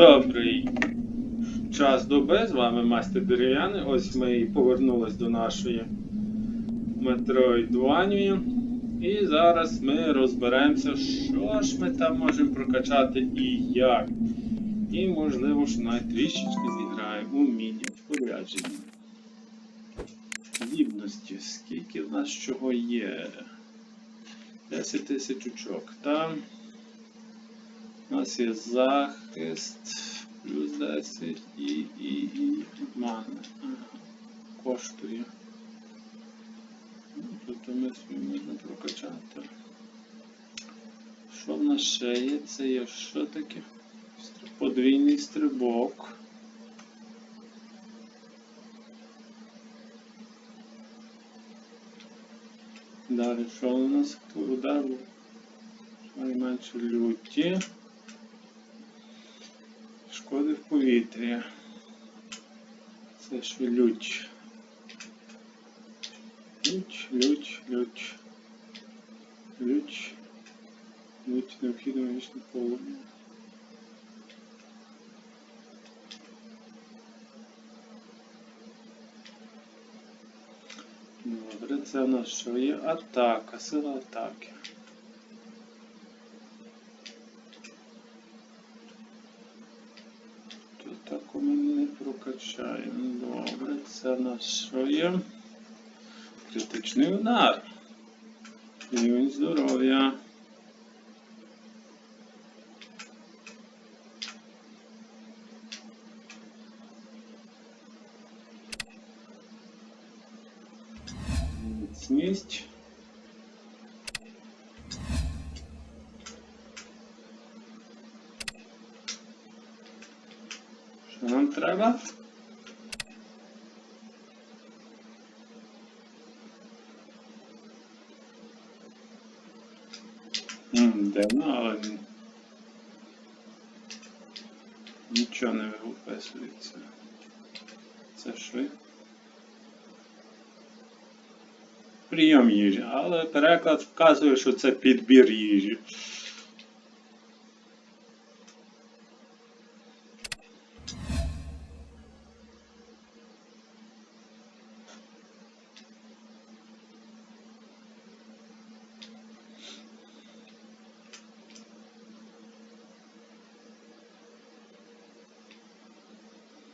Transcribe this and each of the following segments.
Добрий час доби, з вами Мастер Дерев'яний. Ось ми і повернулись до нашої Metroidvania. І зараз ми розберемося, що ж ми там можемо прокачати і як. І можливо, що навіть трішечки зіграємо у міні-спорядження. Здібності. Скільки в нас чого є? 10 тисяч очок. Там у нас є захист плюс 10 і, і, і мана. Коштує. Ну, Тобто ми собі можна прокачати. Що в нас ще є? Це є що таке? Подвійний стрибок. Далі що у нас? Удар найменше люті. Шкоди в повітрі. Це що лють. Лють, лють, лють. Лють. Лють необхідно вічне полум'я. Добре, це у нас що є? Атака, сила атаки. Тут таку ми не прокачаємо. Добре, це у нас що є? Критичний удар. Рівень здоров'я. Міцність. Треба? Дивно, але ні- нічого не виписується. Це що? Прийом їжі, але переклад вказує, що це підбір їжі.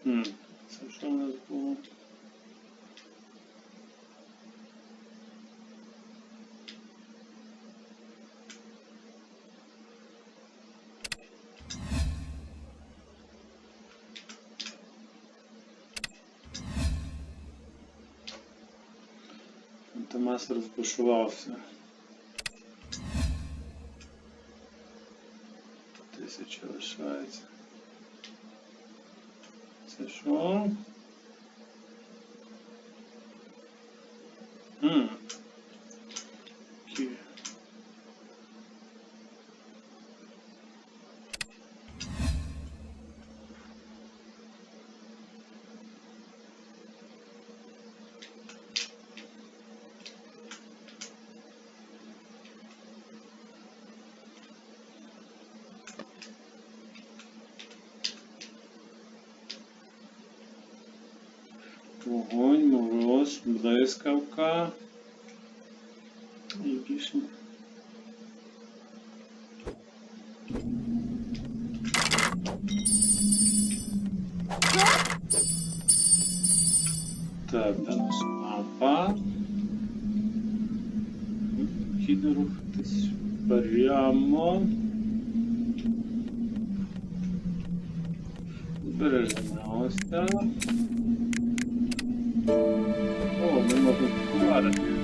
Хм, це що у нас було? Томас розбушувався. Тисяча лишається. Це що? Вогонь, мороз, блискавка. І більше. Так, де лампа. Необхідно рухатись прямо. Збережемося. О, ми можемо купувати. А,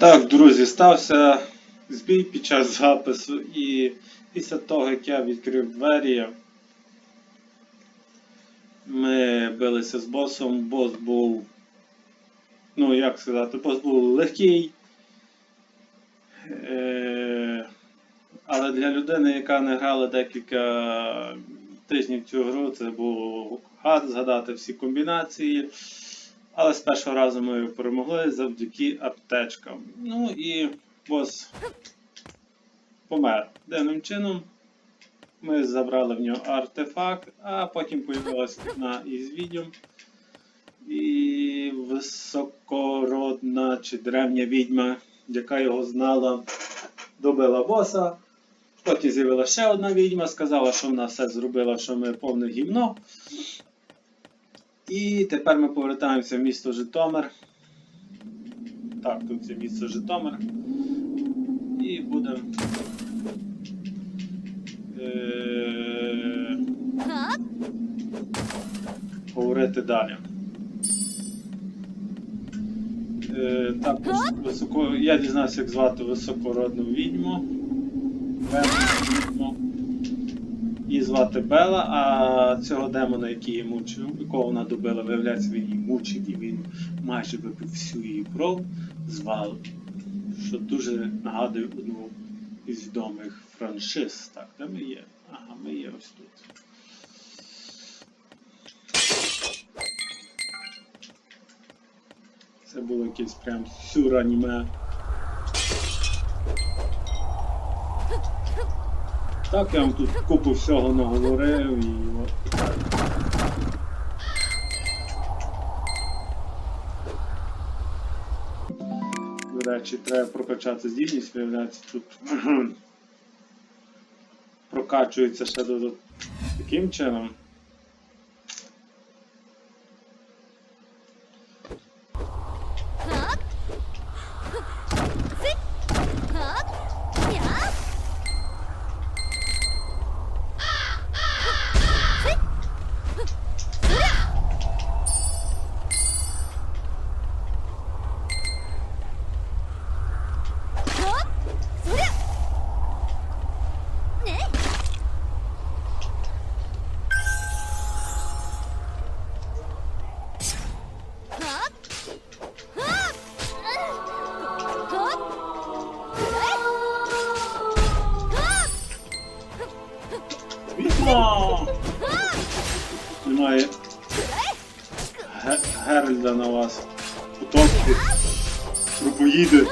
Так, друзі, стався збій під час запису, і після того, як я відкрив двері, ми билися з босом. Бос був. Ну, як сказати, бос був легкий. Е, але для людини, яка не грала декілька тижнів цю гру, це був гад згадати всі комбінації. Але з першого разу ми перемогли завдяки аптечкам. Ну і бос помер. Дивним чином ми забрали в нього артефакт, а потім появилась одна із відьом. І високородна чи древня відьма, яка його знала, добила боса. Потім з'явилася ще одна відьма, сказала, що вона все зробила, що ми повне гівно. І тепер ми повертаємося в місто Житомир. Так, тут це місто Житомир. І будемо. Е- говорити далі. Е, так, високо... я дізнався, як звати високородну відьму. Її звати Бела, а цього демона, який її мучив, якого вона добила, виявляється, він її мучив і він майже випив всю її кров, звали. Що дуже нагадує одну із відомих франшиз. Так, де ми є? Ага, ми є ось тут. Це було якесь прям сюр аніме. Так, я вам тут купу всього наговорив і от. До речі, треба прокачати здібність, виявляється, тут прокачується ще до таким чином. Відьма! Немає Ге- Геральда на вас. Потопки. Трупоїди.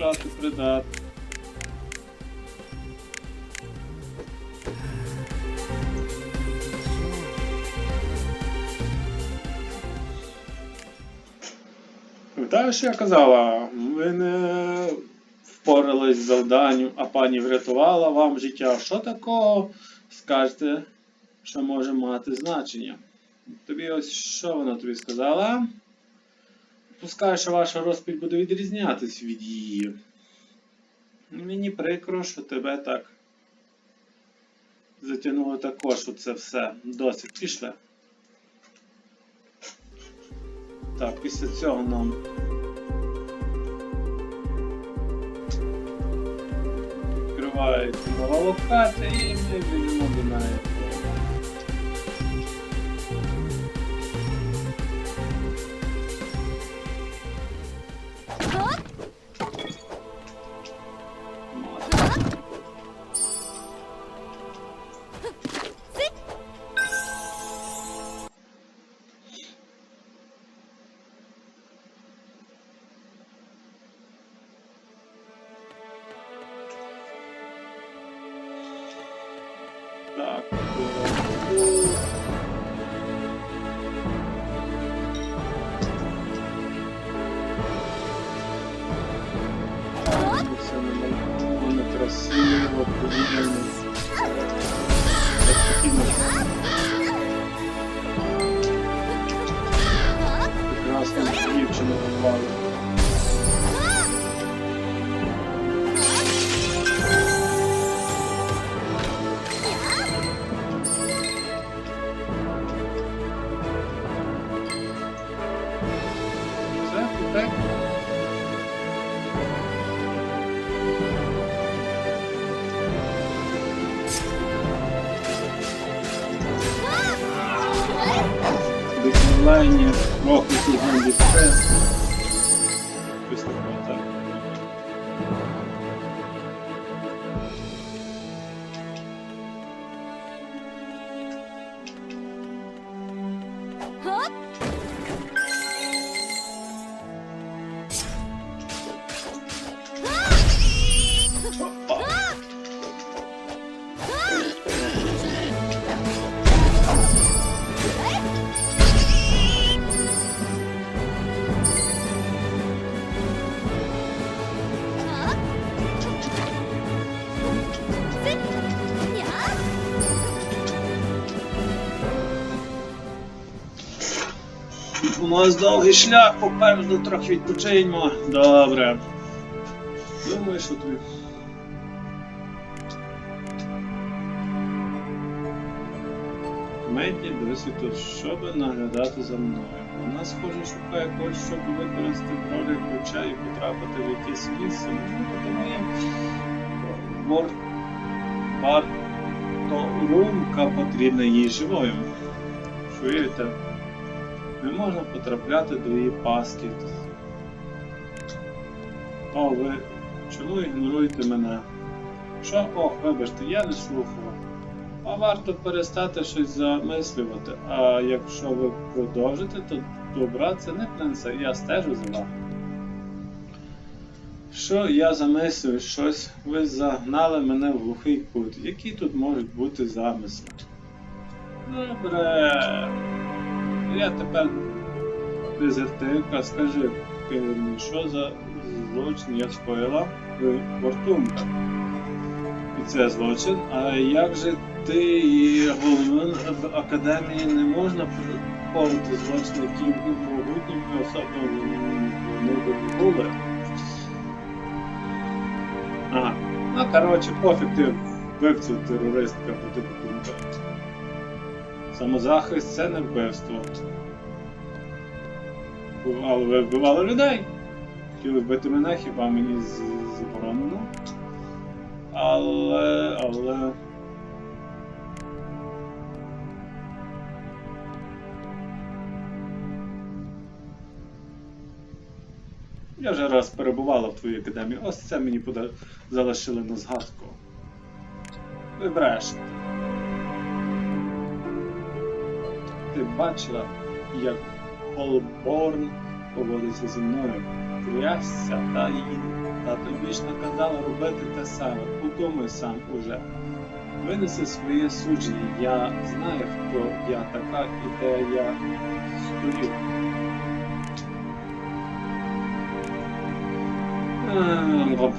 Придати, придати. Пам'ятаєш, що я казала, ви не впорались з завданням, а пані врятувала вам життя. Що такого? Скажете, що може мати значення? Тобі ось що вона тобі сказала? Пускай, що ваша розпіль буде відрізнятись від її. Мені прикро, що тебе так затягнуло також у це все. Досить пішли. Так, після цього нам. Відкривається нова локація і ми біжимо до неї. Зелені, прокляті зомбі фест. У нас довгий шлях, попереду трохи відпочиньмо. Добре. Думаю, що тобі. Меді досвіду, щоб наглядати за мною. Вона, схоже, шукає когось, щоб використати ролі ключа і потрапити в якесь місце. Ну, тому я Мор... Барторумка потрібна їй живою. Чуєте? Не можна потрапляти до її паски. О, ви чому ігноруєте мене? Що? Ох, вибачте, я не слухав. А варто перестати щось замислювати. А якщо ви продовжите, то добра це не принесе, я стежу за вами. Що я замислюю щось, ви загнали мене в глухий кут. Які тут можуть бути замисли? Добре. Я тепер дезертирка, скажи, Кирилі, що за злочин я скоїла в Вортунках? І це злочин. А як же ти і головин в академії не можна повити злочини, які могутніми особами вони були? Ага. Ну, коротше, пофіг ти вбивцю терористка по типу думка. Самозахист це не вбивство. Але ви вбивали людей. Хотіли вбити мене, хіба мені заборонено? Але. але. Я вже раз перебувала в твоїй академії, ось це мені пода... залишили на згадку. Ви Ти бачила, як Холборн поводиться зі мною. Трясся та її. Та тобі ж наказала робити те саме. Подумай сам уже. Винеси своє судження. Я знаю, хто я така і де я стою. Ем,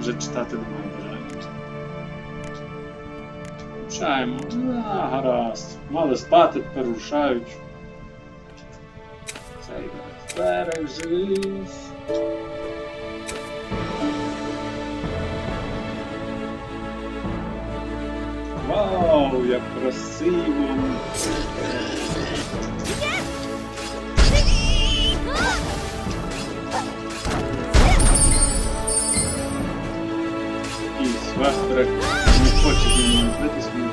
Вже читати немає бажання. Рушаємо. А, гаразд. Мали спати, тепер рушають. Цей бережись. Вау, як красиво! Мною битись, вони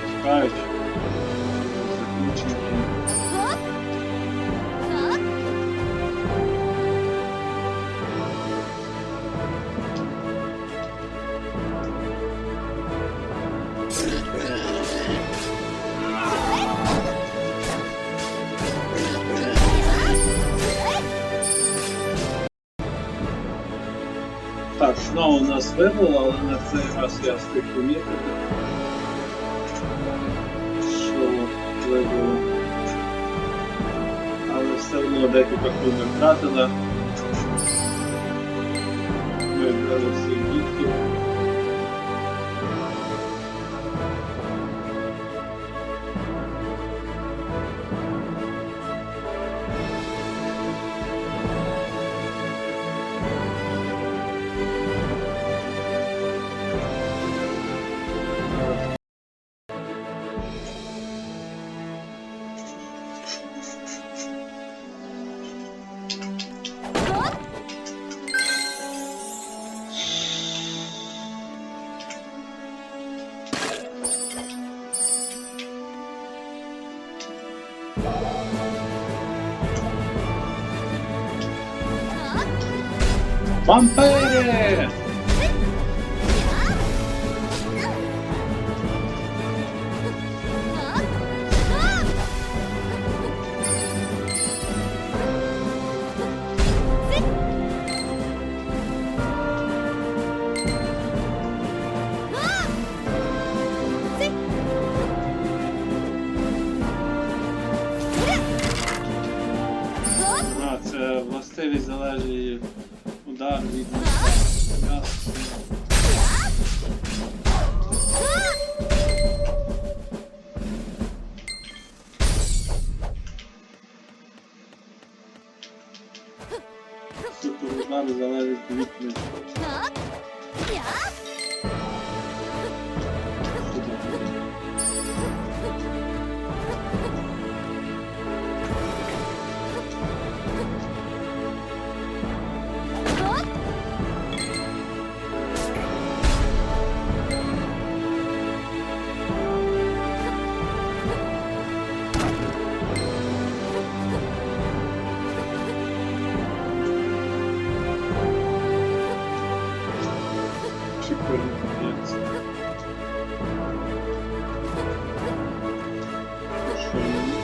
Так, знову нас вибило, але на цей раз я встиг помітити. Вибило. Але все одно декілька хвилин втратили. Вибрали всіх дітків. Vampire! Що? Вау.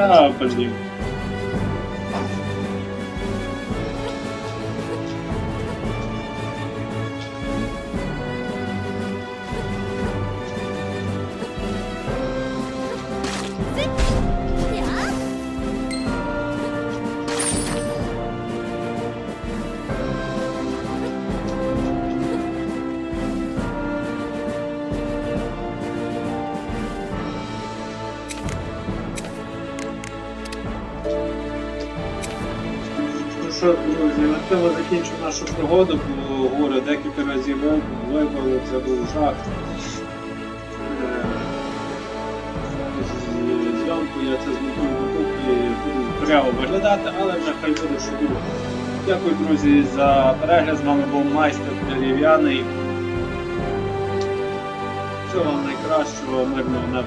Та, блін. Що, друзі, на цьому закінчу нашу пригоду, бо говорю, декілька разів виб- вибили, це був жах. Е, Зйомку я це змотую в і буду прямо виглядати, але вже хай буде, що буде. Дякую, друзі, за перегляд. З вами був майстер дерев'яний. Всього вам найкращого, мирного неба